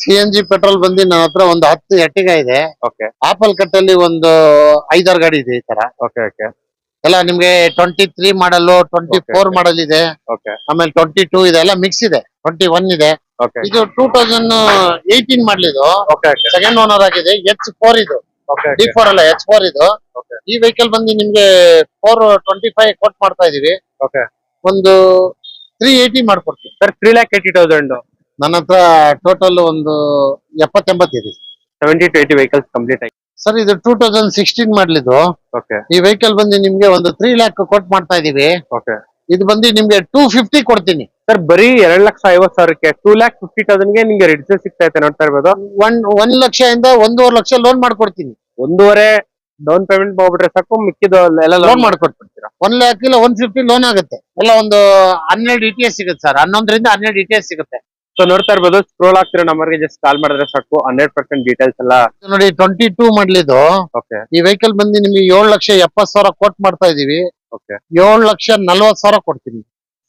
C N G petrol ಬಂದು ನನ್ನ ಹತ್ರ ಒಂದು ಹತ್ತು ಎಟ್ಟಿಗ ಇದೆ. ಓಕೆ ಆಪಲ್ ಕಟ್ ಅಲ್ಲಿ ಒಂದು ಐದಾರು ಗಾಡಿ ಇದೆ ಈ ತರ. ಓಕೆ ಓಕೆ ಎಲ್ಲ ನಿಮ್ಗೆ twenty three model twenty four model ಇದೆ. ಓಕೆ ಆಮೇಲೆ ಟ್ವೆಂಟಿ ಟೂ ಇದೆ. ಎಲ್ಲ ಮಿಕ್ಸ್ ಇದೆ. ಟ್ವೆಂಟಿ ಒನ್ ಇದೆ ಓಕೆ ಇದು two thousand eighteen okay okay second owner ಆಗಿದೆ. ಎಚ್ ಫೋರ್ ಇದು. ಡಿ ಫೋರ್ ಅಲ್ಲ ಎಚ್ ಫೋರ್ ಇದು. ಈ ವೆಹಿಕಲ್ ಬಂದು ನಿಮ್ಗೆ ಫೋರ್ ಟ್ವೆಂಟಿ ಫೈವ್ ಕೊಟ್ ಮಾಡ್ತಾ ಇದೀವಿ. ಓಕೆ ಒಂದು ತ್ರೀ ಏಯ್ಟಿ ಮಾಡ್ಕೊಡ್ತೀವಿ. Sir three lakh eighty thousand ನನ್ನ ಹತ್ರ ಟೋಟಲ್ ಒಂದು ಎಪ್ಪತ್ತೆಂಬತ್ತಿದೆ seventy to eighty vehicles complete ಆಗಿ ಸರ್ ಇದು ಟೂ ತೌಸಂಡ್ ಸಿಕ್ಸ್ಟೀನ್ ಮಾಡ್ಲಿದ್ದು. ಓಕೆ ಈ ವೆಹಿಕಲ್ ಬಂದು ನಿಮ್ಗೆ ಒಂದು ತ್ರೀ ಲ್ಯಾಕ್ ಕೊಟ್ ಮಾಡ್ತಾ ಇದೀವಿ. ಓಕೆ ಇದು ಬಂದು ನಿಮ್ಗೆ ಟೂ ಫಿಫ್ಟಿ ಕೊಡ್ತೀನಿ. ಸರ್ ಬರೀ ಎರಡ್ ಲಕ್ಷ ಐವತ್ ಸಾವಿರಕ್ಕೆ ಟೂ ಲ್ಯಾಕ್ ಫಿಫ್ಟಿ ತೌಸಂಡ್ಗೆ ನಿಮ್ಗೆ ರಿಡ್ಯೂಸ್ ಸಿಗ್ತಾ ಇದೆ ನೋಡ್ತಾ ಇರ್ಬೋದು? ಒನ್ ಒನ್ ಲಕ್ಷ ಇಂದ ಒಂದೂವರೆ ಲಕ್ಷ ಲೋನ್ ಮಾಡ್ಕೊಡ್ತೀನಿ. ಒಂದೂವರೆ ಡೌನ್ ಪೇಮೆಂಟ್ ಮಾಡ್ಬಿಟ್ರೆ ಸಾಕು ಮಿಕ್ಕಿದ ಎಲ್ಲ ಲೋನ್ ಮಾಡ್ಕೊಟ್ಬಿಡ್ತೀರಾ? ಒನ್ ಲ್ಯಾಕ್ ಇಲ್ಲ ಒನ್ ಫಿಫ್ಟಿ ಲೋನ್ ಆಗುತ್ತೆ. ಎಲ್ಲ ಒಂದು ಹನ್ನೆರಡು ಇ ಟಿ ಎಸ್ ಸಿಗುತ್ತೆ ಸರ್ ಹನ್ನೊಂದರಿಂದ ಹನ್ನೆರಡು ಇ ಟಿ ಎಸ್ ಸಿಗುತ್ತೆ. ಸೊ ನೋಡ್ತಾ ಇರ್ಬೋದು ಸ್ಕ್ರೋಲ್ ಆಗ್ತಿರೋ ನಂಬರ್ಗೆ ಜಸ್ಟ್ ಕಾಲ್ ಮಾಡಿದ್ರೆ ಸಾಕು. ಹಂಡ್ರೆಡ್ ಪರ್ಸೆಂಟ್ ಡೀಟೇಲ್ಸ್ ಎಲ್ಲ. ನೋಡಿ ಟ್ವೆಂಟಿ ಟೂ ಮಾಡ್ಲಿದ್ದು ಓಕೆ ಈ ವೆಹಿಕಲ್ ಬಂದು ನಿಮ್ಗೆ ಏಳು ಲಕ್ಷ ಎಪ್ಪತ್ ಸಾವಿರ ಕೊಟ್ ಮಾಡ್ತಾ ಇದೀವಿ. ಓಕೆ ಏಳು ಲಕ್ಷ ನಲ್ವತ್ ಸಾವಿರ ಕೊಡ್ತೀನಿ.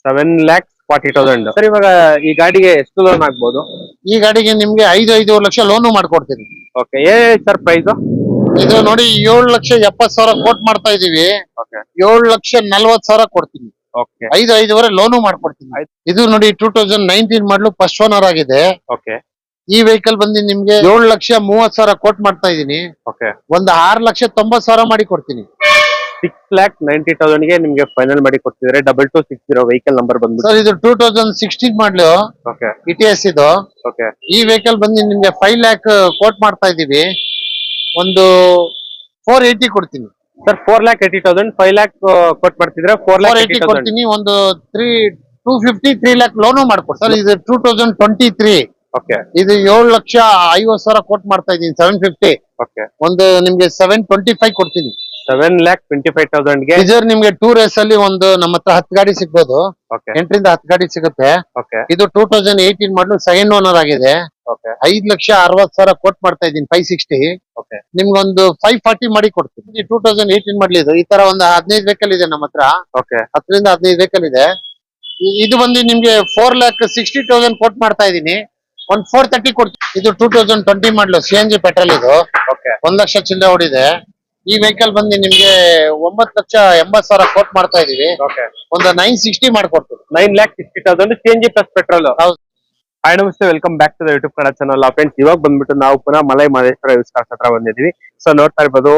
Seven lakh forty thousand sir ಇವಾಗ ಈ ಗಾಡಿಗೆ ಎಷ್ಟು ಲೋನ್ ಆಗ್ಬೋದು? ಈ ಗಾಡಿಗೆ ನಿಮ್ಗೆ ಐದು ಐದು ಲಕ್ಷ ಲೋನು ಮಾಡ್ಕೊಡ್ತೀನಿ. ಓಕೆ ಏ ಸರ್ ಪ್ರೈಸ್ ಇದು ನೋಡಿ ಏಳು ಲಕ್ಷ ಎಪ್ಪತ್ ಸಾವಿರ ಕೋಟ್ ಮಾಡ್ತಾ ಇದೀವಿ. ಓಕೆ ಏಳು ಲಕ್ಷ ನಲ್ವತ್ ಸಾವಿರ ಕೊಡ್ತೀನಿ. ಓಕೆ ಐದು ಐದುವರೆ ಲೋನು ಮಾಡ್ಕೊಡ್ತೀನಿ. ಆಯ್ತು. ಇದು ನೋಡಿ two thousand nineteen model first owner ಆಗಿದೆ. ಓಕೆ ಈ ವೆಹಿಕಲ್ ಬಂದು ನಿಮ್ಗೆ ಏಳು ಲಕ್ಷ ಮೂವತ್ ಸಾವಿರ ಕೋಟ್ ಮಾಡ್ತಾ ಇದೀನಿ ಓಕೆ ಒಂದು ಆರು ಲಕ್ಷ ತೊಂಬತ್ ಸಾವಿರ ಮಾಡಿ ಕೊಡ್ತೀನಿ. ಸಿಕ್ಸ್ ಲ್ಯಾಕ್ ನೈಂಟಿ ತೌಸಂಡ್ಗೆ ನಿಮ್ಗೆ ಫೈನಲ್ ಮಾಡಿ ಕೊಡ್ತಿದ್ರೆ double two six zero vehicle number ಬಂದ್ಬಿಟ್ಟು. ಸರ್ ಇದು two thousand sixteen model okay E T S ಇದು. ಓಕೆ ಈ ವೆಹಿಕಲ್ ಬಂದು ನಿಮ್ಗೆ ಫೈವ್ ಲ್ಯಾಕ್ ಕೋಟ್ ಮಾಡ್ತಾ ಇದೀವಿ ಒಂದು ಫೋರ್ ಏಯ್ಟಿ ಕೊಡ್ತೀನಿ. Sir four lakh eighty thousand five lakh quote ಮಾಡ್ತಿದ್ರೆ ಫೋರ್ ಲ್ಯಾಕ್ ಏಯ್ಟಿ ಕೊಡ್ತೀನಿ ಒಂದು three two fifty three lakh loan ಮಾಡ್ಕೊಡ್ತೀನಿ ಸರ್ ಇದು two thousand twenty three okay ಇದು ಏಳು ಲಕ್ಷ ಐವತ್ತು ಸಾವಿರ ಕೊಟ್ಟು ಮಾಡ್ತಾ ಇದೀನಿ ಸೆವೆನ್ ಫಿಫ್ಟಿ ಓಕೆ ಒಂದು ನಿಮ್ಗೆ ಸೆವೆನ್ ಟ್ವೆಂಟಿ ಫೈವ್ ಕೊಡ್ತೀನಿ. ಸೆವೆನ್ ಲ್ಯಾಕ್ ಟ್ವೆಂಟಿ ಫೈವ್ ತೌಸಂಡ್ಗೆ ಇದರ್ ನಿಮ್ಗೆ ಟೂ ರೇಸ್ ಅಲ್ಲಿ ಒಂದು ನಮ್ಮ ಹತ್ರ ಹತ್ತು ಗಾಡಿ ಸಿಗ್ಬೋದು. ಓಕೆ ಎಂಟರಿಂದ ಹತ್ತು ಗಾಡಿ ಸಿಗುತ್ತೆ. ಓಕೆ ಇದು two thousand eighteen model second owner ಆಗಿದೆ. ಓಕೆ ಐದ್ ಲಕ್ಷ ಅರವತ್ ಸಾವಿರ ಕೋಟ್ ಮಾಡ್ತಾ ಇದೀನಿ ಫೈವ್ ಸಿಕ್ಸ್ಟಿ ಓಕೆ ನಿಮ್ಗೊಂದು ಫೈವ್ ಫಾರ್ಟಿ ಮಾಡಿ ಕೊಡ್ತೀನಿ. ಟೂ ತೌಸಂಡ್ ಏಯ್ಟೀನ್ ಇದು. ಈ ತರ ಒಂದು ಹದಿನೈದು ವೆಹಿಕಲ್ ಇದೆ ನಮ್ಮ ಹತ್ರ. ಓಕೆ ಹತ್ತರಿಂದ ಹದಿನೈದು ವೆಹಿಕಲ್ ಇದೆ. ಇದು ಬಂದು ನಿಮ್ಗೆ four lakh sixty thousand quote ಮಾಡ್ತಾ ಇದೀನಿ ಒಂದ್ ಫೋರ್ ತರ್ಟಿ ಕೊಡ್ತೀನಿ. ಇದು two thousand twenty model C N G petrol ಇದು. ಓಕೆ ಒಂದ್ ಲಕ್ಷ ಚಿಲ್ಲರೆ ಓಡಿದೆ. ಈ ವೆಹಿಕಲ್ ಬಂದು ನಿಮ್ಗೆ ಒಂಬತ್ತು ಲಕ್ಷ ಎಂಬತ್ ಸಾವಿರ ಕೋಟ್ ಮಾಡ್ತಾ ಇದೀವಿ ಓಕೆ ಒಂದು ನೈನ್ ಸಿಕ್ಸ್ಟಿ ಮಾಡ್ಕೊಡ್ತೀವಿ. Nine lakh sixty thousand C N G plus petrol ಹೌದು. ಹಾಯ್ ನಮಸ್ತೆ. Welcome back to the YouTube Kannada channel friends ಇವಾಗ ಬಂದ್ಬಿಟ್ಟು ನಾವು ಪುನಃ ಮಲೈ ಮಹದೇಶ್ವರ ಯೂಸ್ ಕಾರ್ಸ್ ಹತ್ರ ಬಂದಿದೀವಿ ಸೊ ನೋಡ್ತಾ ಇರ್ಬೋದು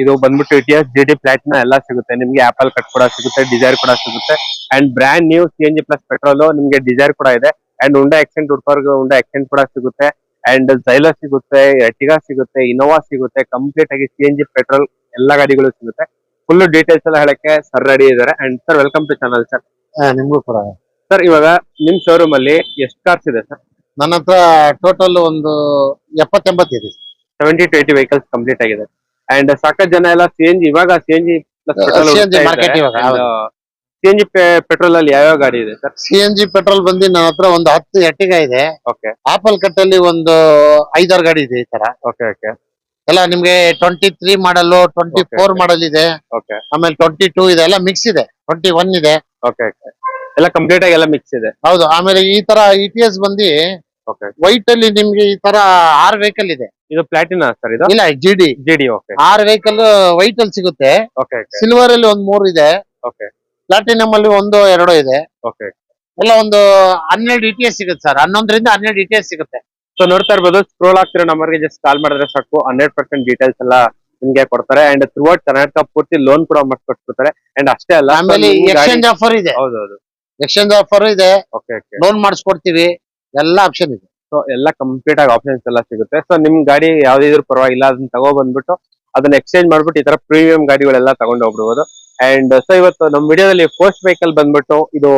ಇದು ಬಂದ್ಬಿಟ್ಟು ET S G D platinum ಎಲ್ಲ ಸಿಗುತ್ತೆ. ನಿಮ್ಗೆ ಆಪಲ್ ಕಟ್ ಕೂಡ ಸಿಗುತ್ತೆ ಡಿಸೈರ್ ಕೂಡ ಸಿಗುತ್ತೆ. And brand new C N G plus petrol ನಿಮ್ಗೆ ಡಿಸೈರ್ ಕೂಡ ಇದೆ. ಅಂಡ್ ಉಂಡಾ ಎಕ್ಸೆಂಟ್ ಹುಡ್ಕೋರ್ಗೆ ಉಂಡಾ ಎಕ್ಸೆಂಟ್ ಕೂಡ ಸಿಗುತ್ತೆ. ಅಂಡ್ ಜೈಲೋ ಸಿಗುತ್ತೆ ಎಟಿಗಾ ಸಿಗುತ್ತೆ ಇನೋವಾ ಸಿಗುತ್ತೆ. ಕಂಪ್ಲೀಟ್ ಆಗಿ ಸಿ ಎನ್ ಜಿ ಪೆಟ್ರೋಲ್ ಎಲ್ಲಾ ಗಾಡಿಗಳು ಸಿಗುತ್ತೆ. ಫುಲ್ ಡೀಟೇಲ್ಸ್ ಎಲ್ಲ ಹೇಳಕ್ಕೆ ಸರ್ ರೆಡಿ ಇದಾರೆ and sir welcome to channel sir ನಿಮ್ಗೂ ಕೂಡ. ಸರ್ ಇವಾಗ ನಿಮ್ ಶೋರೂಮ್ ಅಲ್ಲಿ ಎಷ್ಟು ಕಾರ್ಸ್ ಇದೆ ಸರ್ ನನ್ನ ಹತ್ರ ಟೋಟಲ್ ಒಂದು ಎಪ್ಪತ್ತೆಂಬತ್ತು ಇದೆ. Seventy to eighty vehicles complete ಆಗಿದೆ. ಅಂಡ್ ಸಾಕಷ್ಟು ಜನ ಎಲ್ಲ ಸಿ ಎನ್ ಜಿ ಇವಾಗ C N G. C N G petrol ಅಲ್ಲಿ ಯಾವ್ಯಾವ ಗಾಡಿ ಇದೆ sir C N G petrol ಬಂದು ನನ್ನ ಹತ್ರ ಒಂದು ಹತ್ತು ಎಟ್ಟಿಗ ಇದೆ. ಓಕೆ ಆಪಲ್ ಕಟ್ ಅಲ್ಲಿ ಒಂದು ಐದಾರು ಗಾಡಿ ಇದೆ ಈ ತರ. ಓಕೆ ಓಕೆ ಎಲ್ಲ ನಿಮ್ಗೆ twenty three model twenty four. Model ಇದೆ. ಓಕೆ ಆಮೇಲೆ ಟ್ವೆಂಟಿ ಟೂ ಇದೆ ಎಲ್ಲ ಮಿಕ್ಸ್ ಇದೆ. ಟ್ವೆಂಟಿ ಒನ್ ಇದೆ. ಓಕೆ ಓಕೆ ಎಲ್ಲ ಕಂಪ್ಲೀಟ್ ಆಗಿ ಎಲ್ಲ ಮಿಕ್ಸ್ ಇದೆ. ಹೌದು ಆಮೇಲೆ ಈ ತರ ಇ ಟಿ ಎಸ್ ಬಂದು ಓಕೆ ವೈಟ್ ಅಲ್ಲಿ ನಿಮ್ಗೆ ಈ ತರ ಆರ್ ವೆಹಿಕಲ್ ಇದೆ. ಇದು ಪ್ಲಾಟಿನ ಸರ್ ಇದು? ಇಲ್ಲ G D G D okay our vehicle white ಅಲ್ಲಿ ಸಿಗುತ್ತೆ. ಓಕೆ ಸಿಲ್ವರ್ ಅಲ್ಲಿ ಒಂದ್ ಮೂರ್ ಇದೆ. ಓಕೆ ಪ್ಲಾಟಿನಮ್ ಅಲ್ಲಿ ಒಂದು ಎರಡು ಇದೆ. ಓಕೆ ಎಲ್ಲ ಒಂದು ಹನ್ನೆರಡು ಇ ಟಿ ಎಸ್ ಸಿಗುತ್ತೆ ಸರ್ ಹನ್ನೊಂದರಿಂದ ಹನ್ನೆರಡು ಇ ಟಿ ಎಸ್ ಸಿಗುತ್ತೆ. ಸೊ ನೋಡ್ತಾ ಇರ್ಬೋದು ಸ್ಕ್ರೋಲ್ ಆಗ್ತಿರೋ ನಂಬರ್ಗೆ ಜಸ್ಟ್ ಕಾಲ್ ಮಾಡಿದ್ರೆ ಸಾಕು. ಹಂಡ್ರೆಡ್ ಪರ್ಸೆಂಟ್ ಡೀಟೇಲ್ಸ್ ಎಲ್ಲ ನಿಮ್ಗೆ ಕೊಡ್ತಾರೆ. ಅಂಡ್ ಥ್ರೂ ಔಟ್ ಕರ್ನಾಟಕ ಪೂರ್ತಿ ಲೋನ್ ಕೂಡ ಮಾಡ್ಕೊಟ್ಬಿಡ್ತಾರೆ. ಅಂಡ್ ಅಷ್ಟೇ ಅಲ್ಲ ಆಮೇಲೆ ಎಕ್ಸ್ಚೇಂಜ್ ಆಫರ್ ಇದೆ. ಹೌದೌದು. ಎಕ್ಸ್ಚೇಂಜ್ ಆಫರ್ ಇದೆ. ಓಕೆ ಓಕೆ ಲೋನ್ ಮಾಡಿಸ್ಕೊಡ್ತೀವಿ. ಎಲ್ಲ ಆಪ್ಷನ್ ಇದೆ. ಸೊ ಎಲ್ಲ ಕಂಪ್ಲೀಟ್ ಆಗಿ ಆಪ್ಷನ್ಸ್ ಎಲ್ಲ ಸಿಗುತ್ತೆ. ಸೊ ನಿಮ್ ಗಾಡಿ ಯಾವ್ದಿದ್ರು ಪರವಾಗಿಲ್ಲ ಅದನ್ನ ತಗೋ ಬಂದ್ಬಿಟ್ಟು ಅದನ್ನ ಎಕ್ಸ್ಚೇಂಜ್ ಮಾಡ್ಬಿಟ್ಟು ಈ ತರ ಪ್ರೀಮಿಯಂ ಗಾಡಿಗಳೆಲ್ಲ ತಗೊಂಡು ಹೋಗ್ಬಿಡ್ಬೋದು ಅಂಡ್ ಸೊ ಇವತ್ತು ನಮ್ಮ ವಿಡಿಯೋದಲ್ಲಿ ಫಸ್ಟ್ ವೆಹಿಕಲ್ ಬಂದ್ಬಿಟ್ಟು ಇದು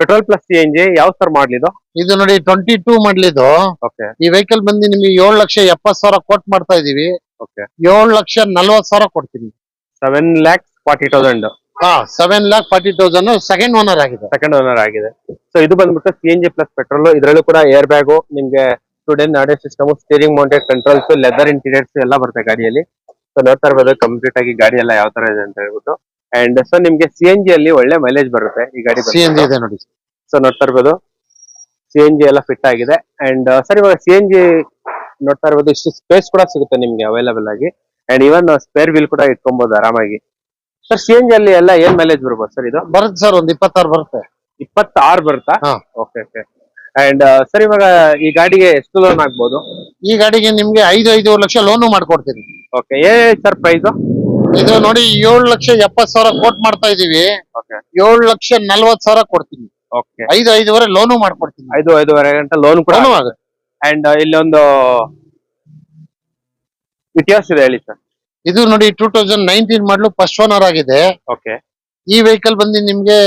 petrol plus C N G ಯಾವ ಸರ್ ಮಾಡ್ಲಿದು ಇದು? ನೋಡಿ ಟ್ವೆಂಟಿ ಟೂ ಮಾಡ್ಲಿದ್ದು ಓಕೆ ಈ ವೆಹಿಕಲ್ ಬಂದು ನಿಮ್ಗೆ ಏಳು ಲಕ್ಷ ಎಪ್ಪತ್ ಸಾವಿರ ಕೋಟ್ ಮಾಡ್ತಾ ಇದೀವಿ. ಓಕೆ ಏಳು ಲಕ್ಷ ನಲ್ವತ್ ಸಾವಿರ ಕೊಡ್ತೀನಿ. ಸೆವೆನ್ ಲ್ಯಾಕ್ ಫಾರ್ಟಿ ತೌಸಂಡ್ ಹಾ seven lakh forty thousand second owner ಆಗಿದೆ. ಸೆಕೆಂಡ್ ಓನರ್ ಆಗಿದೆ. ಸೊ ಇದು ಬಂದ್ಬಿಟ್ಟು C N G plus petrol ಇದರಲ್ಲೂ ಕೂಡ ಏರ್ ಬ್ಯಾಗು ನಿಮ್ಗೆ student audio system steering mounted controls leather interiors ಎಲ್ಲ ಬರುತ್ತೆ ಗಾಡಿಯಲ್ಲಿ. ಸೊ ನೋಡ್ತಾ ಇರ್ಬೋದು ಕಂಪ್ಲೀಟ್ ಆಗಿ ಗಾಡಿ ಎಲ್ಲ ಯಾವ ತರ ಇದೆ ಅಂತ ಹೇಳ್ಬಿಟ್ಟು. ಅಂಡ್ ಸೊ ನಿಮ್ಗೆ ಸಿ ಎನ್ ಜಿ ಅಲ್ಲಿ ಒಳ್ಳೆ ಮೈಲೇಜ್ ಬರುತ್ತೆ ಈ ಗಾಡಿ ಸಿ ಎನ್ ಜಿ ಇದೆ ನೋಡಿ. ಸೊ ನೋಡ್ತಾ ಇರ್ಬೋದು ಸಿ ಎನ್ ಜಿ ಎಲ್ಲ ಫಿಟ್ ಆಗಿದೆ. ಅಂಡ್ ಸರ್ ಇವಾಗ ಸಿ ಎನ್ ಜಿ ನೋಡ್ತಾ ಇರ್ಬೋದು ಇಷ್ಟು ಸ್ಪೇಸ್ ಕೂಡ ಸಿಗುತ್ತೆ ನಿಮ್ಗೆ ಅವೈಲೇಬಲ್ ಆಗಿ. ಅಂಡ್ ಇವನ್ ಸ್ಪೇರ್ ವೀಲ್ ಕೂಡ ಇಟ್ಕೊಬಹುದು ಆರಾಮಾಗಿ. ಸರ್ ಸಿ ಎನ್ ಜಿ ಅಲ್ಲಿ ಎಲ್ಲ ಏನ್ ಮೈಲೇಜ್ ಬರ್ಬೋದು ಸರ್ ಇದು? ಬರುತ್ತೆ ಸರ್ ಒಂದ್ ಇಪ್ಪತ್ತಾರು ಬರುತ್ತೆ. ಇಪ್ಪತ್ತಾರು ಬರುತ್ತಾ? ಹಾ. ಓಕೆ ಓಕೆ ಅಂಡ್ ಸರ್ ಇವಾಗ ಈ ಗಾಡಿಗೆ ಎಷ್ಟು ಲೋನ್ ಆಗ್ಬೋದು? ಈ ಗಾಡಿಗೆ ನಿಮ್ಗೆ ಐದು ಐದು ಲಕ್ಷ ಲೋನು ಮಾಡ್ಕೊಡ್ತೀನಿ. ಓಕೆ ಏ ಸರ್ ಪ್ರೈಸ್ ಇದು ನೋಡಿ ಏಳು ಲಕ್ಷ ಎಪ್ಪತ್ ಸಾವಿರ ಕೋಟ್ ಮಾಡ್ತಾ ಇದೀವಿ. ಓಕೆ ಏಳು ಲಕ್ಷ ನಲ್ವತ್ ಸಾವಿರ ಕೊಡ್ತೀನಿ. ಓಕೆ ಐದು ಐದುವರೆ ಲೋನು ಮಾಡ್ಕೊಡ್ತೀನಿ. ಐದು ಐದುವರೆ ಗಂಟೆ ಲೋನ್ ಕೂಡ ಲೋನು ಆಗುತ್ತೆ. ಅಂಡ್ ಇಲ್ಲೊಂದು ಇತಿಹಾಸ ಇದೆ ಹೇಳಿ ಸರ್ ಇದು ನೋಡಿ two thousand nineteen model first owner ಆಗಿದೆ. ಓಕೆ ಈ ವೆಹಿಕಲ್ ಬಂದು ನಿಮ್ಗೆ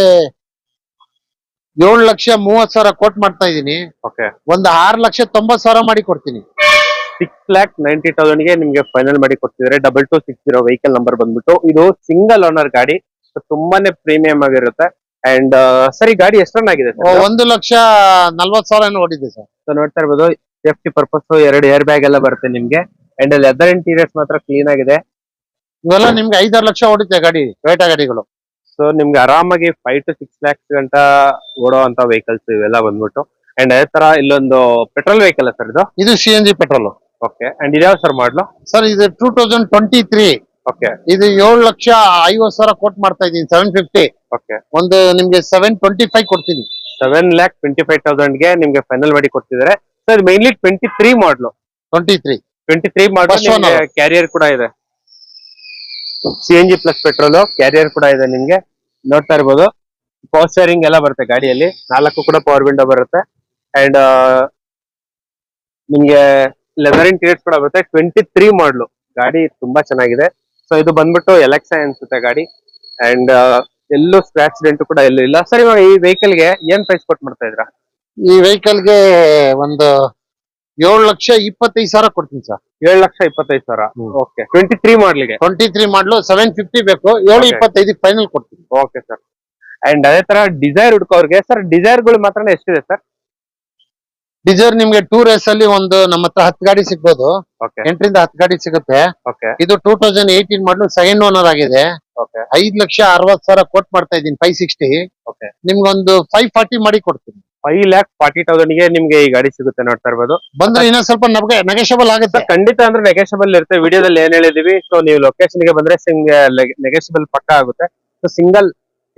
ಏಳು ಲಕ್ಷ ಮೂವತ್ ಸಾವಿರ ಕೋಟ್ ಮಾಡ್ತಾ ಇದೀನಿ ಓಕೆ ಒಂದ್ ಆರ್ ಲಕ್ಷ ತೊಂಬತ್ ಸಾವಿರ ಮಾಡಿ ಕೊಡ್ತೀನಿ. ಸಿಕ್ಸ್ ಲ್ಯಾಕ್ ನೈಂಟಿ ತೌಸಂಡ್ಗೆ ನಿಮ್ಗೆ ಫೈನಲ್ ಮಾಡಿ ಕೊಡ್ತಿದ್ರೆ double two six zero vehicle number ಬಂದ್ಬಿಟ್ಟು. ಇದು ಸಿಂಗಲ್ ಓನರ್ ಗಾಡಿ. ತುಂಬಾನೇ ಪ್ರೀಮಿಯಂ ಆಗಿರುತ್ತೆ. ಅಂಡ್ ಸರಿ ಗಾಡಿ ಎಷ್ಟು ರನ್ ಆಗಿದೆ ಒಂದು ಲಕ್ಷ ನಲ್ವತ್ ಸಾವಿರ ಓಡಿದೆ ಸರ್ ಸೊ ನೋಡ್ತಾ ಇರ್ಬೋದು. ಸೇಫ್ಟಿ ಪರ್ಪಸ್ ಎರಡು ಏರ್ ಬ್ಯಾಗ್ ಎಲ್ಲ ಬರುತ್ತೆ ನಿಮ್ಗೆ. ಅಂಡ್ ಲೆದರ್ ಇಂಟೀರಿಯರ್ಸ್ ಮಾತ್ರ ಕ್ಲೀನ್ ಆಗಿದೆ. ಇವೆಲ್ಲ ನಿಮ್ಗೆ ಐದಾರು ಲಕ್ಷ ಓಡುತ್ತೆ ಗಾಡಿ ಟೊಯೋಟಾ ಗಾಡಿಗಳು. ಸೊ ನಿಮ್ಗೆ ಆರಾಮಾಗಿ ಫೈವ್ ಟು ಸಿಕ್ಸ್ ಲ್ಯಾಕ್ಸ್ ಗಂಟ ಓಡೋ ಅಂತ ವೆಹಿಕಲ್ಸ್ ಇವೆಲ್ಲ ಬಂದ್ಬಿಟ್ಟು. ಅಂಡ್ ಅದೇ ತರ ಇಲ್ಲೊಂದು ಪೆಟ್ರೋಲ್ ವೆಹಿಕಲ್ ಸರ್ ಇದು? ಇದು C N G petrol okay and ಇದ್ಯಾವ sir model sir ಇದು two thousand twenty three okay ಇದು ಏಳು ಲಕ್ಷ ಐವತ್ ಸಾವಿರ ಕೋಟ್ ಮಾಡ್ತಾ ಇದೀನಿ ಸೆವೆನ್ ಫಿಫ್ಟಿ ಓಕೆ ಒಂದು ನಿಮ್ಗೆ ಸೆವೆನ್ ಟ್ವೆಂಟಿ ಫೈವ್ ಕೊಡ್ತೀನಿ. ಸೆವೆನ್ ಲ್ಯಾಕ್ ಟ್ವೆಂಟಿ ಫೈವ್ ತೌಸಂಡ್ಗೆ ನಿಮ್ಗೆ ಫೈನಲ್ ಮಾಡಿ ಕೊಡ್ತಿದ್ದಾರೆ. Sir mainly twenty three model twenty three twenty three model carrier ಕೂಡ ಇದೆ. C N G plus petrol carrier ಕೂಡ ಇದೆ ನಿಮ್ಗೆ. ನೋಡ್ತಾ ಇರ್ಬೋದು. ಪವರ್ ಸ್ಟೇರಿಂಗ್ ಎಲ್ಲ ಬರುತ್ತೆ ಗಾಡಿಯಲ್ಲಿ. ನಾಲ್ಕು ಕೂಡ ಪವರ್ ವಿಂಡೋ ಬರುತ್ತೆ. ಅಂಡ್ ನಿಮ್ಗೆ ಲೆದರ್ ಇಂಟೀರಿಯರ್ಸ್ ಕೂಡ ಬರುತ್ತೆ. ಟ್ವೆಂಟಿ ತ್ರೀ ಮಾಡ್ಲು ಗಾಡಿ ತುಂಬಾ ಚೆನ್ನಾಗಿದೆ. ಸೊ ಇದು ಬಂದ್ಬಿಟ್ಟು ಎಲೆಕ್ಸಾ ಅನ್ಸುತ್ತೆ ಗಾಡಿ. ಅಂಡ್ ಎಲ್ಲೂ ಸ್ಕ್ರಾಚ್ ಡೆಂಟ್ ಕೂಡ ಎಲ್ಲೂ ಇಲ್ಲ. ಸರಿ ಇವಾಗ ಈ ವೆಹಿಕಲ್ಗೆ ಏನ್ ಪ್ರೈಸ್ ಕೊಟ್ಟು ಮಾಡ್ತಾ ಇದ್ರ ಈ ವೆಹಿಕಲ್ಗೆ ಒಂದು ಏಳು ಲಕ್ಷ ಇಪ್ಪತ್ತೈದು ಸಾವಿರ ಕೊಡ್ತೀನಿ ಸರ್. ಏಳು ಲಕ್ಷ ಇಪ್ಪತ್ತೈದು ಸಾವಿರ. Okay twenty three ಮಾಡ್ಲಿಗೆ twenty three model seven fifty ಬೇಕು. ಏಳು. ಇಪ್ಪತ್ತೈದು ಫೈನಲ್ ಕೊಡ್ತೀನಿ. ಓಕೆ ಸರ್ ಅಂಡ್ ಅದೇ ತರ ಡಿಸೈರ್ ಹುಡ್ಕೋರ್ಗೆ ಸರ್ ಡಿಸೈರ್ಗಳು ಮಾತ್ರ ಎಷ್ಟಿದೆ ಸರ್ ಡಿಸೈರ್ ನಿಮ್ಗೆ ಟೂ ರೇಸ್ ಅಲ್ಲಿ ಒಂದು ನಮ್ಮ ಹತ್ರ ಹತ್ತು ಗಾಡಿ ಸಿಗ್ಬೋದು. ಓಕೆ ಎಂಟರಿಂದ ಹತ್ತು ಗಾಡಿ ಸಿಗುತ್ತೆ. ಓಕೆ ಇದು two thousand eighteen model second owner ಆಗಿದೆ. ಓಕೆ ಐದ್ ಲಕ್ಷ ಅರವತ್ ಸಾವಿರ ಕೋಟ್ ಮಾಡ್ತಾ ಇದ್ದೀನಿ ಫೈವ್ ಸಿಕ್ಸ್ಟಿ ಓಕೆ ನಿಮ್ಗೊಂದು ಫೈವ್ ಫಾರ್ಟಿ ಮಾಡಿ ಕೊಡ್ತೀನಿ. ಫೈವ್ ಲ್ಯಾಕ್ ಫಾರ್ಟಿ ತೌಸಂಡ್ಗೆ ನಿಮ್ಗೆ ಈ ಗಾಡಿ ಸಿಗುತ್ತೆ ನೋಡ್ತಾ ಇರ್ಬೋದು. ಬಂದ್ರೆ ಇನ್ನೊಂದ್ ಸ್ವಲ್ಪ ನಮಗೆ ನೆಗೆಷಬಲ್ ಆಗುತ್ತೆ. ಖಂಡಿತ ಅಂದ್ರೆ ನೆಗೆಷಬಲ್ ಇರುತ್ತೆ. ವಿಡಿಯೋದಲ್ಲಿ ಏನ್ ಹೇಳಿದೀವಿ ಸೊ ನೀವು ಲೊಕೇಶನ್ಗೆ ಬಂದ್ರೆ ನೆಗೆಷಬಲ್ ಪಕ್ಕ ಆಗುತ್ತೆ. ಸೊ ಸಿಂಗಲ್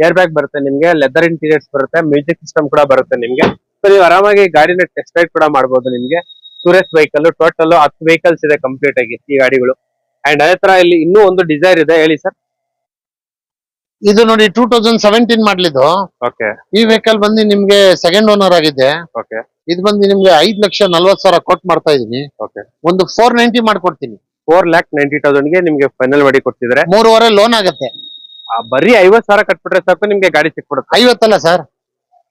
ಏರ್ ಬ್ಯಾಗ್ ಬರುತ್ತೆ ನಿಮ್ಗೆ ಲೆದರ್ ಇಂಟೀರಿಯರ್ಸ್ ಬರುತ್ತೆ ಮ್ಯೂಸಿಕ್ ಸಿಸ್ಟಮ್ ಕೂಡ ಬರುತ್ತೆ ನಿಮ್ಗೆ. ಸೊ ನೀವು ಆರಾಮಾಗಿ ಗಾಡಿನ ಟೆಸ್ಟ್ ರೈಡ್ ಕೂಡ ಮಾಡಬಹುದು ನಿಮ್ಗೆ. ಟೂರಿಸ್ಟ್ ವೆಹಿಕಲ್ ಟೋಟಲ್ ಹತ್ತು ವೆಹಿಕಲ್ಸ್ ಇದೆ ಕಂಪ್ಲೀಟ್ ಆಗಿ ಈ ಗಾಡಿಗಳು. ಅಂಡ್ ಅದೇ ತರ ಇಲ್ಲಿ ಇನ್ನೂ ಒಂದು ಡಿಸೈರ್ ಇದೆ ಹೇಳಿ ಸರ್. ಇದು ನೋಡಿ ಟೂ ತೌಸಂಡ್ ಸೆವೆಂಟೀನ್ ಮಾಡ್ಲಿದ್ದು. ಓಕೆ ಈ ವೆಹಿಕಲ್ ಬಂದು ನಿಮ್ಗೆ ಸೆಕೆಂಡ್ ಓನರ್ ಆಗಿದೆ. ಓಕೆ ಇದು ಬಂದು ನಿಮ್ಗೆ ಐದ್ ಲಕ್ಷ ನಲ್ವತ್ ಸಾವಿರ ಕೊಟ್ ಮಾಡ್ತಾ ಇದೀನಿ. ಓಕೆ ಒಂದು ಫೋರ್ ನೈಂಟಿ ಮಾಡ್ಕೊಡ್ತೀನಿ. ಫೋರ್ ಲ್ಯಾಕ್ ನೈಂಟಿ ತೌಸಂಡ್ಗೆ ನಿಮ್ಗೆ ಫೈನಲ್ ಮಾಡಿ ಕೊಡ್ತಿದ್ರೆ? ಮೂರುವರೆ ಲೋನ್ ಆಗುತ್ತೆ. ಆ, ಬರೀ ಐವತ್ ಸಾವಿರ ಕಟ್ಬಿಟ್ರೆ ಸಾಕು ನಿಮ್ಗೆ ಗಾಡಿ ಸಿಕ್ಬಿಡುತ್ತೆ. ಐವತ್ತಲ್ಲ ಸರ್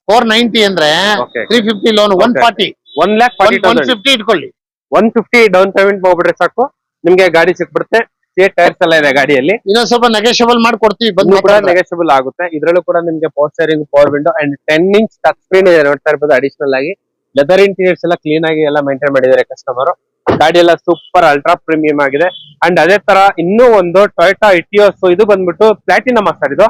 ಫೋರ್ ನೈಂಟಿ ಅಂದ್ರೆ Okay. Three fifty loan one Okay. Forty one lakh forty one thousand fifty ಇಟ್ಕೊಳ್ಳಿ. ಒನ್ ಫಿಫ್ಟಿ ಡೌನ್ ಪೇಮೆಂಟ್ ಹೋಗ್ಬಿಟ್ರೆ ಸಾಕು ನಿಮ್ಗೆ ಗಾಡಿ ಸಿಕ್ಬಿಡುತ್ತೆ. ಸೇಟ್ ಟೈರ್ಸ್ ಎಲ್ಲ ಇದೆ ಗಾಡಿಯಲ್ಲಿ. ಇನ್ನೊಂದ್ ಸ್ವಲ್ಪ ನೆಗೆಷಬಲ್ ಮಾಡ್ಕೊಡ್ತೀವಿ ಬಂದು ಕೂಡ ನೆಗೆಷಬಲ್ ಆಗುತ್ತೆ. ಇದ್ರಲ್ಲೂ ಕೂಡ ನಿಮ್ಗೆ power steering power window and ten inch touch screen ಇದೆ ನೋಡ್ತಾ ಇರ್ಬೋದು ಅಡಿಷನಲ್ ಆಗಿ. ಲೆದರ್ ಇಂಟೀರಿಯರ್ಸ್ ಎಲ್ಲ ಕ್ಲೀನ್ ಆಗಿ ಎಲ್ಲ ಮೈಂಟೈನ್ ಮಾಡಿದ್ದಾರೆ ಕಸ್ಟಮರ್ ಗಾಡಿ ಎಲ್ಲ ಸೂಪರ್ ಅಲ್ಟ್ರಾ ಪ್ರೀಮಿಯಂ ಆಗಿದೆ. ಅಂಡ್ ಅದೇ ತರ ಇನ್ನೂ ಒಂದು ಟೊಯೋಟಾ ಇಟಿಯೋಸ್ ಇದು ಬಂದ್ಬಿಟ್ಟು ಪ್ಲಾಟಿನಮ್ ಸರ್ ಇದು?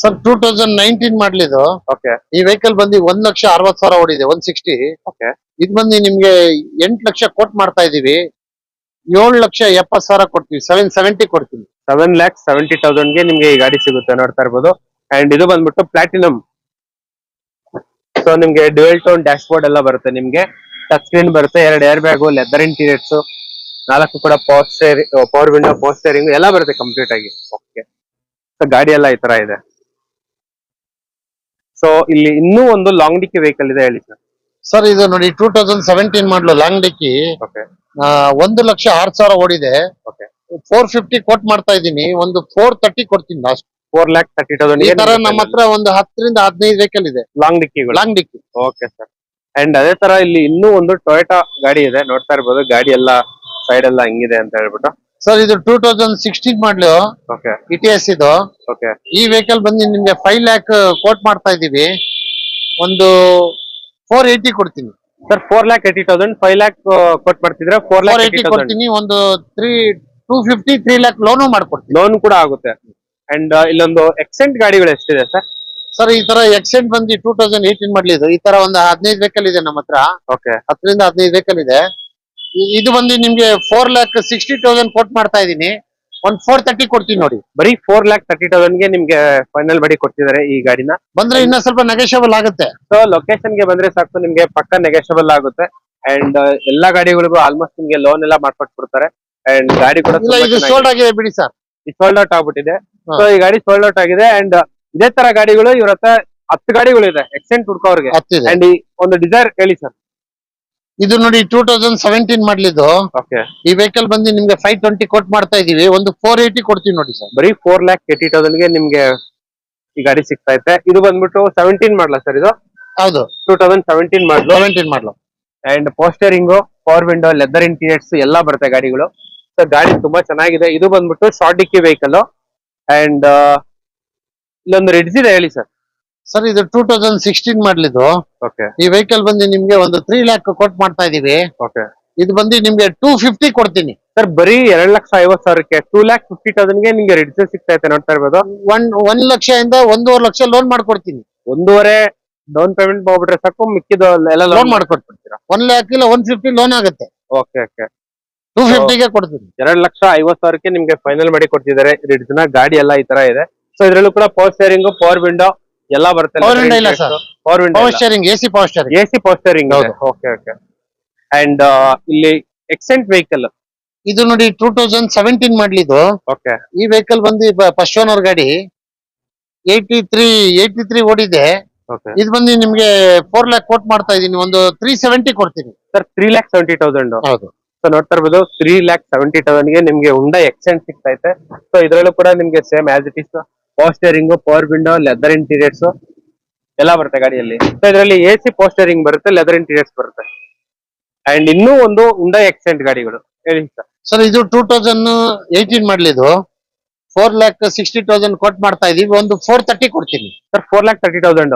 Sir two thousand nineteen model okay ಈ ವೆಹಿಕಲ್ ಬಂದು ಒಂದ್ ಲಕ್ಷ ಅರವತ್ ಸಾವಿರ ಓಡಿದೆ ಒನ್ ಸಿಕ್ಸ್ಟಿ ಓಕೆ ಇದು ಬಂದು ನಿಮ್ಗೆ ಎಂಟ್ ಲಕ್ಷ ಕೋಟ್ ಮಾಡ್ತಾ ಇದೀವಿ. ಏಳು ಲಕ್ಷ ಎಪ್ಪತ್ ಸಾವಿರ ಕೊಡ್ತೀವಿ. ಸೆವೆನ್ ಸೆವೆಂಟಿ ಕೊಡ್ತೀವಿ. ಸೆವೆನ್ ಲ್ಯಾಕ್ ಸೆವೆಂಟಿ ತೌಸಂಡ್ಗೆ ನಿಮ್ಗೆ ಈ ಗಾಡಿ ಸಿಗುತ್ತೆ ನೋಡ್ತಾ ಇರ್ಬೋದು. ಅಂಡ್ ಇದು ಬಂದ್ಬಿಟ್ಟು ಪ್ಲಾಟಿನಮ್ ಸೊ ನಿಮ್ಗೆ ಡ್ಯುಯಲ್ ಟೋನ್ ಡ್ಯಾಶ್ ಬೋರ್ಡ್ ಎಲ್ಲ ಬರುತ್ತೆ ನಿಮ್ಗೆ. ಟಚ್ ಸ್ಕ್ರೀನ್ ಬರುತ್ತೆ, ಎರಡು ಏರ್ ಬ್ಯಾಗು ಲೆದರ್ ಇಂಟೀರಿಯರ್ಸ್ ನಾಲ್ಕು ಕೂಡ ಪವರ್ ಪವರ್ ವಿಂಡೋ ಪವರ್ ಎಲ್ಲ ಬರುತ್ತೆ ಕಂಪ್ಲೀಟ್ ಆಗಿ. ಓಕೆ ಸೊ ಗಾಡಿ ಎಲ್ಲ ಈ ತರ ಇದೆ. ಸೊ ಇಲ್ಲಿ ಇನ್ನೂ ಒಂದು ಲಾಂಗ್ ಡಿಕ್ಕಿ ವೆಹಿಕಲ್ ಇದೆ ಹೇಳಿ ಸರ್ ಸರ್ ಇದು ನೋಡಿ two thousand seventeen model long ಡಿಕ್ಕಿ ಒಂದು ಲಕ್ಷ ಆರ್ ಸಾವಿರ ಓಡಿದೆ. ಫೋರ್ ಫಿಫ್ಟಿ ಕೋಟ್ ಮಾಡ್ತಾ ಇದ್ದೀನಿ. ಒಂದು ಫೋರ್ ತರ್ಟಿ ಕೊಡ್ತೀನಿ last four lakh thirty thousand ಈ ತರ ನಮ್ಮ ಹತ್ರ ಒಂದು ಹತ್ತರಿಂದ ಹದಿನೈದು ವೆಹಿಕಲ್ ಇದೆ. ಲಾಂಗ್ ಡಿಕ್ಕಿ ಲಾಂಗ್ ಡಿಕ್ಕಿ ಓಕೆ ಸರ್ ಅಂಡ್ ಅದೇ ತರ ಇಲ್ಲಿ ಇನ್ನೂ ಒಂದು ಟೊಯೋಟಾ ಗಾಡಿ ಇದೆ. ನೋಡ್ತಾ ಇರ್ಬೋದು ಗಾಡಿ ಎಲ್ಲ ಸೈಡ್ ಎಲ್ಲ ಹಿಂಗಿದೆ ಅಂತ ಹೇಳ್ಬಿಟ್ಟು. ಸರ್ ಇದು two thousand sixteen model E T S ಇದು. ಈ ವೆಹಿಕಲ್ ಬಂದು ನಿಮ್ಗೆ ಫೈವ್ ಲ್ಯಾಕ್ ಕೋಟ್ ಮಾಡ್ತಾ ಇದೀವಿ ಒಂದು ಫೋರ್ ಏಯ್ಟಿ ಕೊಡ್ತೀನಿ. Sir four lakh eighty thousand five lakh quote ಮಾಡ್ತಿದ್ರೆ ಫೋರ್ ಫೋರ್ ಲ್ಯಾಕ್ ಏಯ್ಟಿ ಕೊಡ್ತೀನಿ ಒಂದು three two fifty three lakh loan ಮಾಡ್ಕೊಡ್ತೀನಿ. ಲೋನ್ ಕೂಡ ಆಗುತ್ತೆ. ಅಂಡ್ ಇಲ್ಲೊಂದು ಎಕ್ಸೆಂಟ್ ಗಾಡಿಗಳು ಎಷ್ಟಿದೆ ಸರ್? ಸರ್ ಈ ತರ ಎಕ್ಸೆಂಟ್ ಬಂದು ಟೂ ತೌಸಂಡ್ ಏಯ್ಟೀನ್ ಮಾಡ್ಲಿದ್ದು ಈ ತರ ಒಂದು ಹದಿನೈದು ವೆಹಿಕಲ್ ಇದೆ ನಮ್ಮ ಹತ್ರ. ಓಕೆ ಹತ್ತರಿಂದ ಹದಿನೈದು ವೆಹಿಕಲ್ ಇದೆ ಇ- ಇದು ಬಂದು ನಿಮ್ಗೆ four lakh sixty thousand quote ಮಾಡ್ತಾ ಇದೀನಿ ಒಂದ್ ಫೋರ್ ತರ್ಟಿ ಕೊಡ್ತೀನಿ ನೋಡಿ. ಬರೀ ಫೋರ್ ಲ್ಯಾಕ್ ತರ್ಟಿ ತೌಸಂಡ್ಗೆ ನಿಮ್ಗೆ ಫೈನಲ್ ಮಾಡಿ ಕೊಡ್ತಿದ್ದಾರೆ ಈ ಗಾಡಿನ. ಬಂದ್ರೆ ಇನ್ನ ಸ್ವಲ್ಪ ನೆಗೆಷಬಲ್ ಆಗುತ್ತೆ. ಸೊ ಲೊಕೇಶನ್ಗೆ ಬಂದ್ರೆ ಸಾಕು ನಿಮ್ಗೆ ಪಕ್ಕ ನೆಗೆಷಬಲ್ ಆಗುತ್ತೆ. ಅಂಡ್ ಎಲ್ಲಾ ಗಾಡಿಗಳಿಗೂ ಆಲ್ಮೋಸ್ಟ್ ನಿಮ್ಗೆ ಲೋನ್ ಎಲ್ಲ ಮಾಡ್ಕೊಟ್ಬಿಡ್ತಾರೆ. ಅಂಡ್ ಗಾಡಿ ಕೂಡ ಇಲ್ಲ ಇದು ಸೋಲ್ಡ್ ಆಗಿದೆ ಬಿಡಿ ಸರ್. ಸೋಲ್ಡ್ ಔಟ್ ಆಗ್ಬಿಟ್ಟಿದೆ. ಹಾ. ಸೊ ಈ ಗಾಡಿ ಸೋಲ್ಡ್ ಔಟ್ ಆಗಿದೆ. ಅಂಡ್ ಇದೇ ತರ ಗಾಡಿಗಳು ಇವ್ರ ಹತ್ರ ಹತ್ತು ಗಾಡಿಗಳು ಇದೆ ಎಕ್ಸೆಂಟ್ ಹುಡ್ಕೋರ್ಗೆ ಹತ್ತಿದೆ. ಅಂಡ್ ಈ ಒಂದು ಡಿಸೈರ್ ಹೇಳಿ ಸರ್. ಇದು ನೋಡಿ ಟೂ ತೌಸಂಡ್ ಸೆವೆಂಟೀನ್ ಮಾಡ್ಲಿದ್ದು ಓಕೆ ಈ ವೆಹಿಕಲ್ ಬಂದು ನಿಮ್ಗೆ ಫೈವ್ ಟ್ವೆಂಟಿ ಕೊಟ್ ಮಾಡ್ತಾ ಇದೀವಿ. ಒಂದು ಫೋರ್ ಏಯ್ಟಿ ಕೊಡ್ತೀವಿ ನೋಡಿ ಸರ್ ಬರೀ ಫೋರ್ ಲ್ಯಾಕ್ ಏಟಿ ತೌಸಂಡ್ಗೆ ನಿಮ್ಗೆ ಈ ಗಾಡಿ ಸಿಗ್ತಾ ಇದೆ ಇದು ಬಂದ್ಬಿಟ್ಟು ಸೆವೆಂಟೀನ್ ಮಾಡ್ಲಾ ಸರ್ ಇದು? ಹೌದು. Two thousand seventeen model seventeen model and power steering power window leather interiors ಎಲ್ಲ ಬರುತ್ತೆ ಗಾಡಿಗಳು. ಸರ್ ಗಾಡಿ ತುಂಬಾ ಚೆನ್ನಾಗಿದೆ. ಇದು ಬಂದ್ಬಿಟ್ಟು ಶಾರ್ಟ್ ಡಿಕ್ಕಿ ವೆಹಿಕಲ್ ಅಂಡ್ ಇಲ್ಲೊಂದು ರಿಡ್ಸ್ ಇದೆ ಹೇಳಿ ಸರ್ ಸರ್ ಇದು ಟೂ ತೌಸಂಡ್ ಸಿಕ್ಸ್ಟೀನ್ ಮಾಡ್ಲಿದ್ದು. ಓಕೆ ಈ ವೆಹಿಕಲ್ ಬಂದು ನಿಮ್ಗೆ ಒಂದು ತ್ರೀ ಲ್ಯಾಕ್ ಕೊಟ್ ಮಾಡ್ತಾ ಇದೀವಿ. ಓಕೆ ಇದು ಬಂದು ನಿಮ್ಗೆ ಟೂ ಫಿಫ್ಟಿ ಕೊಡ್ತೀನಿ. ಸರ್ ಬರೀ ಎರಡ್ ಲಕ್ಷ ಐವತ್ ಸಾವಿರಕ್ಕೆ ಟೂ ಲ್ಯಾಕ್ ಫಿಫ್ಟಿ ತೌಸಂಡ್ಗೆ ನಿಮ್ಗೆ ರಿಡ್ಸ್ ಸಿಗ್ತಾ ಇದೆ ನೋಡ್ತಾ ಇರ್ಬೋದು? ಒನ್ ಒಂದ್ ಲಕ್ಷ ಇಂದ ಒಂದೂವರೆ ಲಕ್ಷ ಲೋನ್ ಮಾಡ್ಕೊಡ್ತೀನಿ. ಒಂದೂವರೆ ಡೌನ್ ಪೇಮೆಂಟ್ ಹೋಗ್ಬಿಟ್ರೆ ಸಾಕು ಮಿಕ್ಕಿದ ಎಲ್ಲ ಲೋನ್ ಮಾಡ್ಕೊಟ್ಬಿಡ್ತೀರಾ? ಒನ್ ಲ್ಯಾಕ್ ಇಲ್ಲ ಒನ್ ಫಿಫ್ಟಿ ಲೋನ್ ಆಗುತ್ತೆ. ಓಕೆ ಓಕೆ ಟೂ ಫಿಫ್ಟಿಗೆ ಕೊಡ್ತೀನಿ. ಎರಡ್ ಲಕ್ಷ ಐವತ್ ಸಾವಿರಕ್ಕೆ ನಿಮ್ಗೆ ಫೈನಲ್ ಮಾಡಿ ಕೊಡ್ತಿದ್ದಾರೆ. ನ ಗಾಡಿ ಎಲ್ಲ ಈ ತರ ಇದೆ. ಸೊ ಇದ್ರಲ್ಲೂ ಕೂಡ ಪವರ್ ಸ್ಟೇರಿಂಗ್ ಪವರ್ ವಿಂಡೋ ಎಲ್ಲ ಬರುತ್ತೆ ಪವರ್ ವಿಂಡೋ ಇಲ್ಲ sir power window power steering AC power steering A C power steering ಹೌದು. ಓಕೆ ಓಕೆ ಅಂಡ್ ಇಲ್ಲಿ ಎಕ್ಸೆಂಟ್ ವೆಹಿಕಲ್ ಇದು ನೋಡಿ ಟೂ ತೌಸಂಡ್ ಸೆವೆಂಟೀನ್ ಮಾಡ್ಲಿದ್ದು ಓಕೆ ಈ ವೆಹಿಕಲ್ ಬಂದು ಫಸ್ಟ್ ಓನರ್ ಗಾಡಿ ಏಯ್ಟಿ ತ್ರೀ ಏಯ್ಟಿ ತ್ರೀ ಓಡಿದೆ. ಇದು ಬಂದು ನಿಮ್ಗೆ ಫೋರ್ ಲ್ಯಾಕ್ ಕೋಟ್ ಮಾಡ್ತಾ ಇದೀನಿ ಒಂದು ತ್ರೀ ಸೆವೆಂಟಿ ಕೊಡ್ತೀನಿ. Sir three lakh seventy thousand ಹೌದು. ಸೊ ನೋಡ್ತಾ ಇರ್ಬೋದು ತ್ರೀ ಲ್ಯಾಕ್ ಸೆವೆಂಟಿ ತೌಸಂಡ್ಗೆ ನಿಮ್ಗೆ ಉಂಡ ಎಕ್ಸೆಂಟ್ ಸಿಗ್ತಾ ಇದೆ ಸೊ ಇದ್ರಲ್ಲೂ ಕೂಡ ನಿಮ್ಗೆ same as it is power steering power window leather interiors ಎಲ್ಲ ಬರುತ್ತೆ ಗಾಡಿಯಲ್ಲಿ. ಸೊ ಇದರಲ್ಲಿ ಎ ಸಿ ಪೋಸ್ಟರಿಂಗ್ ಬರುತ್ತೆ ಲೆದರ್ ಇಂಟೀರಿಯರ್ಸ್ ಬರುತ್ತೆ. ಅಂಡ್ ಇನ್ನೂ ಒಂದು ಉಂಡ ಎಕ್ಸೆಂಟ್ ಗಾಡಿಗಳು. ಹೇಳಿ ಸರ್ ಸರ್ ಇದು two thousand eighteen ಮಾಡ್ಲಿದ್ದು four lakh sixty thousand quote ಮಾಡ್ತಾ ಇದೀವಿ. ಒಂದು ಫೋರ್ ತರ್ಟಿ ಕೊಡ್ತೀನಿ. Sir four lakh thirty thousand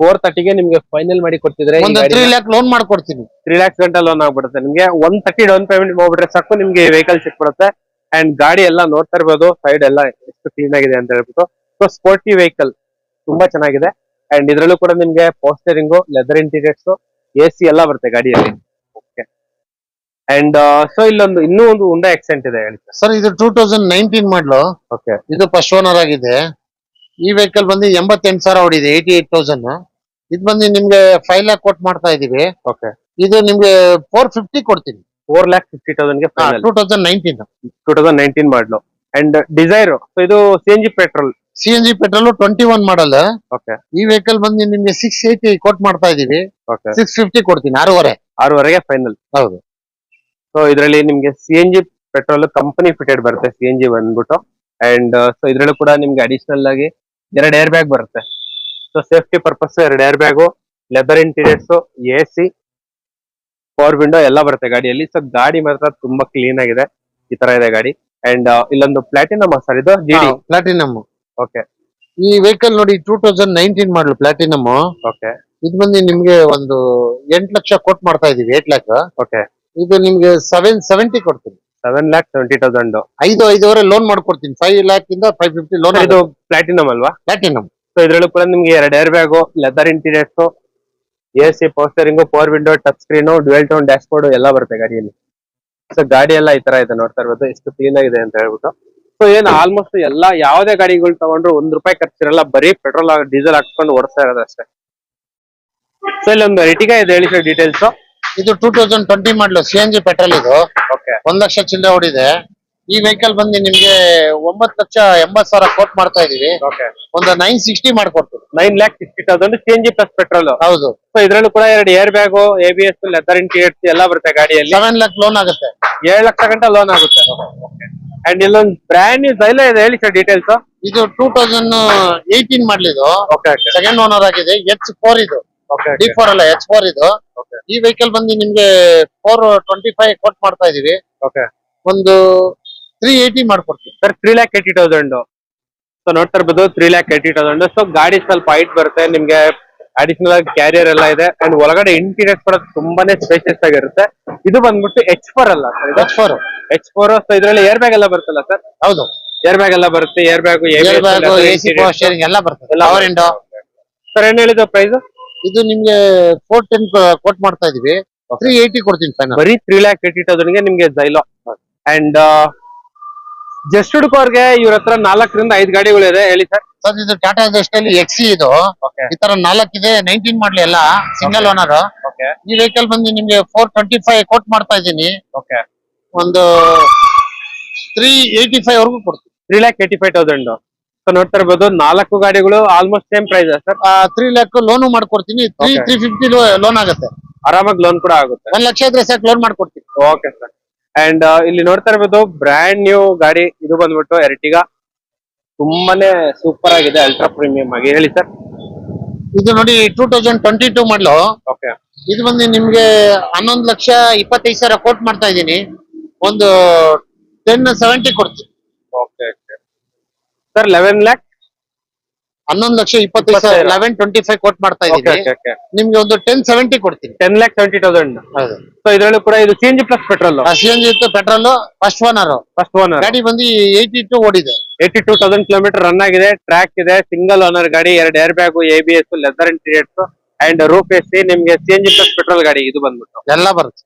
four ತರ್ಟಿಗೆ ನಿಮ್ಗೆ ಫೈನಲ್ ಮಾಡಿ ಕೊಡ್ತಿದ್ರೆ ಒಂದು ತ್ರೀ ಲ್ಯಾಕ್ ಲೋನ್ ಮಾಡ್ಕೊಡ್ತೀನಿ. ತ್ರೀ ಲ್ಯಾಕ್ಸ್ ಗಂಟೆ ಲೋನ್ ಆಗ್ಬಿಡುತ್ತೆ. ನಿಮ್ಗೆ ಒನ್ ತರ್ಟಿ ಡೌನ್ ಪೇಮೆಂಟ್ ಹೋಗ್ಬಿಟ್ರೆ ಸಾಕು ನಿಮ್ಗೆ ವೆಹಿಕಲ್ ಸಿಕ್ಬಿಡುತ್ತೆ. ಅಂಡ್ ಗಾಡಿ ಎಲ್ಲ ನೋಡ್ತಾ ಇರ್ಬೋದು ಸೈಡ್ ಎಲ್ಲ ಎಷ್ಟು ಕ್ಲೀನ್ ಆಗಿದೆ ಅಂತ ಹೇಳ್ಬಿಟ್ಟು. ಸೊ ಸ್ಪೋರ್ಟಿ ವೆಹಿಕಲ್ ತುಂಬಾ ಚೆನ್ನಾಗಿದೆ. ಅಂಡ್ ಇದ್ರಲ್ಲೂ ಕೂಡ ನಿಮ್ಗೆ power steering leather interiors A C ಎಲ್ಲ ಬರುತ್ತೆ ಗಾಡಿಯಲ್ಲಿ. ಓಕೆ ಅಂಡ್ ಸೊ ಇಲ್ಲೊಂದು ಇನ್ನೂ ಒಂದು ಉಂಡ ಎಕ್ಸೆಂಟ್ ಇದೆ ಹೇಳಿ. ಸರ್ ಇದು two thousand nineteen model okay ಇದು ಫಸ್ಟ್ ಓನರ್ ಆಗಿದೆ. ಈ ವೆಹಿಕಲ್ ಬಂದು ಎಂಬತ್ತೆಂಟು ಸಾವಿರ ಹೊಡಿದೆ ಏಯ್ಟಿ ಏಟ್ ತೌಸಂಡ್ ಇದು ಬಂದು ನಿಮ್ಗೆ ಫೈವ್ ಲ್ಯಾಕ್ ಕೊಟ್ ಮಾಡ್ತಾ ಇದೀವಿ. ಓಕೆ ಇದು ನಿಮ್ಗೆ ಫೋರ್ ಫಿಫ್ಟಿ ಕೊಡ್ತೀನಿ. Four lakh fifty ತೌಸಂಡ್ಗೆ final two thousand nineteen two thousand nineteen model. And Dzire so ಇದು C N G petrol C N G petrol twenty one model okay ಈ ವೆಹಿಕಲ್ ಬಂದು ನಿಮ್ಗೆ ಸಿಕ್ಸ್ ಏಯ್ಟಿ ಕೋಟ್ ಮಾಡ್ತಾ ಇದೀವಿ. Six fifty ಕೊಡ್ತೀನಿ ಆರೂವರೆ. ಆರೂವರೆಗೆ final ಹೌದು. So ಇದರಲ್ಲಿ ನಿಮ್ಗೆ C N G petrol company fitted ಬರುತ್ತೆ ಸಿ ಎನ್ ಜಿ ಬಂದ್ಬಿಟ್ಟು. ಅಂಡ್ ಸೊ ಇದರಲ್ಲೂ ಕೂಡ ನಿಮ್ಗೆ ಅಡಿಷನಲ್ ಆಗಿ ಎರಡು ಏರ್ ಬ್ಯಾಗ್ ಬರುತ್ತೆ. ಸೊ ಸೇಫ್ಟಿ ಪರ್ಪಸ್ ಎರಡು air bag leather interiors A C power window ಎಲ್ಲ ಬರುತ್ತೆ ಗಾಡಿಯಲ್ಲಿ. ಸೊ ಗಾಡಿ ಮಾತ್ರ ತುಂಬಾ ಕ್ಲೀನ್ ಆಗಿದೆ. ಈ ತರ ಇದೆ ಗಾಡಿ. ಅಂಡ್ ಇಲ್ಲೊಂದು ಪ್ಲಾಟಿನಮ್ ಸರ್ ಇದು ಪ್ಲಾಟಿನಮ್ ಓಕೆ ಈ ವೆಹಿಕಲ್ ನೋಡಿ two thousand nineteen model platinum okay ಇದು ಬಂದು ನಿಮ್ಗೆ ಒಂದು ಎಂಟ್ ಲಕ್ಷ ಕೊಟ್ ಮಾಡ್ತಾ ಇದೀವಿ ಏಟ್ ಲ್ಯಾಕ್ ಓಕೆ ಇದು ನಿಮ್ಗೆ ಸೆವೆನ್ ಸೆವೆಂಟಿ ಕೊಡ್ತೀನಿ. ಸೆವೆನ್ ಲ್ಯಾಕ್ ಸೆವೆಂಟಿ ತೌಸಂಡ್ ಐದು ಐದುವರೆ ಲೋನ್ ಮಾಡ್ಕೊಡ್ತೀನಿ. ಫೈವ್ ಲ್ಯಾಕ್ ಇಂದ ಫೈವ್ ಫಿಫ್ಟಿ ಲೋನ್ ಇದು ಪ್ಲಾಟಿನಮ್ ಅಲ್ವಾ? ಪ್ಲಾಟಿನಮ್ ಸೊ ಇದ್ರಲ್ಲೂ ಕೂಡ ನಿಮ್ಗೆ ಎರಡು air bag leather interiors A C power steering power window touch screen dual tone dashboard ಎಲ್ಲ ಬರುತ್ತೆ ಗಾಡಿಯಲ್ಲಿ. ಸೊ ಗಾಡಿ ಎಲ್ಲ ಈ ತರ ಇದೆ ನೋಡ್ತಾ ಇರ್ಬೋದು. ಎಷ್ಟು ಕ್ಲೀನ್ ಆಗಿದೆ ಅಂತ ಹೇಳ್ಬಿಟ್ಟು. ಸೊ ಏನು ಆಲ್ಮೋಸ್ಟ್ ಎಲ್ಲ ಯಾವುದೇ ಗಾಡಿಗಳು ತಗೊಂಡ್ರು ಒಂದ್ ರೂಪಾಯಿ ಖರ್ಚಿರಲ್ಲ. ಬರೀ ಪೆಟ್ರೋಲ್ ಡೀಸೆಲ್ ಹಾಕೊಂಡು ಓಡಿಸ್ತಾ ಇರೋದು ಅಷ್ಟೇ. ಸೊ ಇಲ್ಲಿ ಒಂದು ರಿಟಿಗಾ ಇದೆ. ಹೇಳಿ ಸರ್ ಡೀಟೇಲ್ಸ್ ಇದು two thousand twenty model C N G petrol ಇದು. ಓಕೆ ಒಂದ್ ಲಕ್ಷ ಚಿಲ್ಲರೆ ಹೊಡಿದೆ ಈ ವೆಹಿಕಲ್ ಬಂದು ನಿಮ್ಗೆ ಒಂಬತ್ತು ಲಕ್ಷ ಎಂಬತ್ ಸಾವಿರ ಕೋಟ್ ಮಾಡ್ತಾ ಇದೀವಿ. ಓಕೆ ಒಂದು ನೈನ್ ಸಿಕ್ಸ್ಟಿ ಮಾಡ್ಕೊಡ್ತೀವಿ. Nine lakh sixty thousand C N G plus petrol ಹೌದು. ಸೊ ಇದ್ರಲ್ಲೂ ಕೂಡ ಎರಡು air bag A B S leather interiors ಎಲ್ಲ ಬರುತ್ತೆ ಗಾಡಿಯಲ್ಲಿ. ಸೆವೆನ್ ಲ್ಯಾಕ್ ಲೋನ್ ಆಗುತ್ತೆ. ಏಳು ಲಕ್ಷ ಗಂಟೆ ಲೋನ್ ಆಗುತ್ತೆ. ಅಂಡ್ ಇಲ್ಲೊಂದು ಬ್ರ್ಯಾಂಡ್ ನ್ಯೂ ಜೈಲ ಇದೆ. ಹೇಳಿ ಸರ್ ಡೀಟೇಲ್ಸ್ ಇದು ಟೂ ತೌಸಂಡ್ ಏಯ್ಟೀನ್ ಮಾಡ್ಲಿದು ಓಕೆ ಓಕೆ ಸೆಕೆಂಡ್ ಓನರ್ ಆಗಿದೆ. ಎಚ್ ಫೋರ್ ಇದು. ಓಕೆ ಡಿ ಫೋರ್ ಅಲ್ಲ ಎಚ್ ಫೋರ್ ಇದು. ಈ ವೆಹಿಕಲ್ ಬಂದು ನಿಮ್ಗೆ ಫೋರ್ ಟ್ವೆಂಟಿ ಫೈವ್ ಕೊಟ್ ಮಾಡ್ತಾ ಇದೀವಿ. ಓಕೆ ಒಂದು ತ್ರೀ ಏಯ್ಟಿ ಮಾಡ್ಕೊಡ್ತೀವಿ. Sir three lakh eighty thousand so ನೋಡ್ತಾ ಇರ್ಬೋದು three lakh eighty thousand so ಗಾಡಿ ಸ್ವಲ್ಪ ಹೈಟ್ ಬರುತ್ತೆ ನಿಮ್ಗೆ ಅಡಿಷನಲ್ ಆಗಿ ಕ್ಯಾರಿಯರ್ ಎಲ್ಲ ಇದೆ. ಅಂಡ್ ಒಳಗಡೆ ಇಂಟೀರಿಯರ್ ಕೂಡ ತುಂಬಾನೇ ಸ್ಪೇಷಿಯಸ್ ಆಗಿರುತ್ತೆ ಇದು ಬಂದ್ಬಿಟ್ಟು ಎಚ್ ಫೋರ್ ಅಲ್ಲ sir H four H four so ಇದರಲ್ಲಿ ಏರ್ ಬ್ಯಾಗ್ ಎಲ್ಲ ಬರುತ್ತಲ್ಲ ಸರ್ ಹೌದು. ಏರ್ ಬ್ಯಾಗ್ ಎಲ್ಲ ಬರುತ್ತೆ ಏರ್ ಬ್ಯಾಗ್ ಎಲ್ಲ ಬರುತ್ತೆ. ಸರ್ ಏನ್ ಹೇಳಿದ ಪ್ರೈಸ್ ಇದು ನಿಮ್ಗೆ ಫೋರ್ ಟೆನ್ ಕೋಟ್ ಮಾಡ್ತಾ ಇದೀವಿ. ತ್ರೀ ಏಯ್ಟಿ ಕೊಡ್ತೀನಿ ಫೈನಲ್ ಬರೀ ತ್ರೀ ಲ್ಯಾಕ್ ಏಟಿ ತೌಸಂಡ್ಗೆ ನಿಮ್ಗೆ ಜೈಲೋ ಅಂಡ್ ಜಸ್ಟ್ ಹುಡುಕೋರ್ಗೆ ಇವ್ರ ಹತ್ರ ನಾಲ್ಕರಿಂದ ಐದು ಗಾಡಿಗಳು ಇದೆ ಹೇಳಿ ಸರ್. ಸರ್ ಇದು ಟಾಟಾ ಅಲ್ಲಿ ಎಕ್ಸಿ ಇದು. ಈ ತರ ನಾಲ್ಕಿದೆ ನೈನ್ಟೀನ್ ಮಾಡ್ಲಿ ಎಲ್ಲ ಸಿಂಗಲ್ ಓನರ್ ಓಕೆ ಈ ವೆಹಿಕಲ್ ಬಂದು ನಿಮ್ಗೆ ಫೋರ್ ಟ್ವೆಂಟಿ ಫೈವ್ ಕೋಟ್ ಮಾಡ್ತಾ ಇದ್ದೀನಿ. ಓಕೆ ಒಂದು ತ್ರೀ ಏಯ್ಟಿ ಫೈವ್ ವರ್ಗು ಕೊಡ್ತೀನಿ. Three lakh eighty five thousand so ನೋಡ್ತಾ ಇರ್ಬೋದು ನಾಲ್ಕು ಗಾಡಿಗಳು almost same price sir? Three lakh loan ಮಾಡ್ಕೊಡ್ತೀನಿ. ತ್ರೀ. ತ್ರೀ ಫಿಫ್ಟಿ ಲೋನ್ ಆಗುತ್ತೆ. ಆರಾಮಾಗಿ ಲೋನ್ ಕೂಡ ಆಗುತ್ತೆ. ಒಂದ್ ಲಕ್ಷ ಇದ್ರೆ ಸಾಕು ಲೋನ್ ಮಾಡ್ಕೊಡ್ತೀನಿ. ಓಕೆ ಸರ್ ಅಂಡ್ ಇಲ್ಲಿ ನೋಡ್ತಾ ಇರ್ಬೋದು ಬ್ರ್ಯಾಂಡ್ ನ್ಯೂ ಗಾಡಿ ಇದು ಬಂದ್ಬಿಟ್ಟು ಎರಟಿಗ ತುಂಬಾನೇ ಸೂಪರ್ ಆಗಿದೆ ಅಲ್ಟ್ರಾ ಪ್ರೀಮಿಯಂ ಆಗಿ. ಹೇಳಿ ಸರ್ ಇದು ನೋಡಿ two thousand twenty two model okay ಇದು ಬಂದು ನಿಮ್ಗೆ ಹನ್ನೊಂದು ಲಕ್ಷ ಇಪ್ಪತ್ತೈದು ಸಾವಿರ ಕೋಟ್ ಮಾಡ್ತಾ ಇದ್ದೀನಿ. ಒಂದು ಟೆನ್ ಸೆವೆಂಟಿ ಕೊಡ್ತೀನಿ. ಓಕೆ ಸರ್ ಲೆವೆನ್ ಲ್ಯಾಕ್ ಹನ್ನೊಂದು ಲಕ್ಷ ಇಪ್ಪತ್ತೈದು ಸಾವಿರ. ಲೆವೆನ್ ಟ್ವೆಂಟಿ ಫೈವ್ ಕೋಟ್ ಮಾಡ್ತಾ ಇದ್ದೀನಿ ನಿಮ್ಗೆ ಒಂದು ಟೆನ್ ಸೆವೆಂಟಿ ಕೊಡ್ತೀನಿ. Ten lakh seventy thousand so ಇದರಲ್ಲೂ ಕೂಡ ಇದು C N G plus petrol C N G ಇತ್ತು petrol first owner first owner ಗಾಡಿ ಬಂದು ಏಯ್ಟಿ ಟು ಓಡಿದೆ. Eighty two thousand kilometre run ಆಗಿದೆ. ಟ್ರ್ಯಾಕ್ ಇದೆ. ಸಿಂಗಲ್ ಓನರ್ ಗಾಡಿ ಎರಡು air bag A B S leather interiors and roof S C ನಿಮ್ಗೆ C N G plus petrol ಗಾಡಿ ಇದು ಬಂದ್ಬಿಟ್ಟು. ಎಲ್ಲ ಬರುತ್ತೆ.